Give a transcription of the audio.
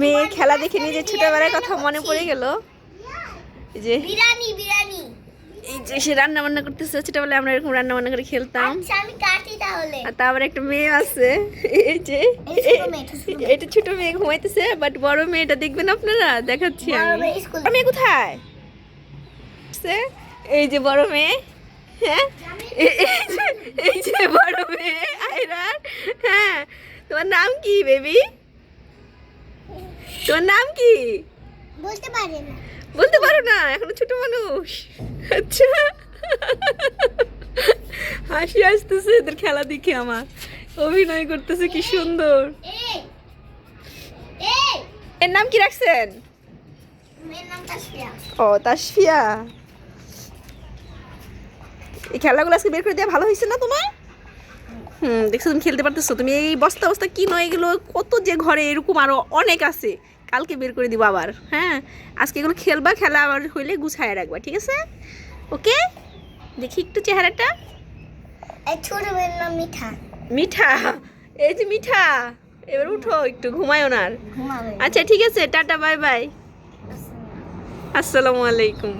মেয়ের খেলা দেখে নিজের ছোটবেলার কথা মনে পড়ে গেল। যে এই যে সে রান্না বান্না করতেছে ছোটবেলায় আমরা এরকম রান্না বান্না করে খেলতাম। আচ্ছা আর তারপর একটা মেয়ে আছে এই যে মেয়ে, এটা ছোট মেয়ে। মেয়ে ঘুমাইতেছে বাট বড় মেয়েটা দেখবেন আপনারা? দেখাচ্ছি আমি। মেয়ে মেয়ে কোথায়? এই যে বড় মেয়ে হ্যাঁ? এই যে বড় মেয়ে আয়রার হ্যাঁ? তোমার নাম কি বেবি তোমার নাম কি? বলতে পারে না। বলতে পারো না এখনও ছোট মানুষ। আচ্ছা। হাসি আসতেছে এদের খেলা দেখে আমার। অভিনয় করতেছে কি সুন্দর। এর নাম কি রাখছেন? ও তাসফিয়া। এই খেলাগুলো আজকে বের করে দেওয়া ভালো হয়েছে না তোমার? হুম দেখছ তুমি খেলতে পারতেছো। তুমি এই বস্তা বস্তা কি নয় এগুলো কত যে ঘরে এরকম আরও অনেক আছে। কালকে বের করে দিব আবার হ্যাঁ? আজকে এগুলো খেলবা খেলা আবার হইলে গুছায় রাখবা ঠিক আছে? ওকে? দেখি একটু চেহারাটা। মিঠা। মিঠা? এই যে মিঠা এবার উঠো একটু ঘুমায় ওনার আচ্ছা ঠিক আছে টাটা বাই বাই। আসসালামু আলাইকুম।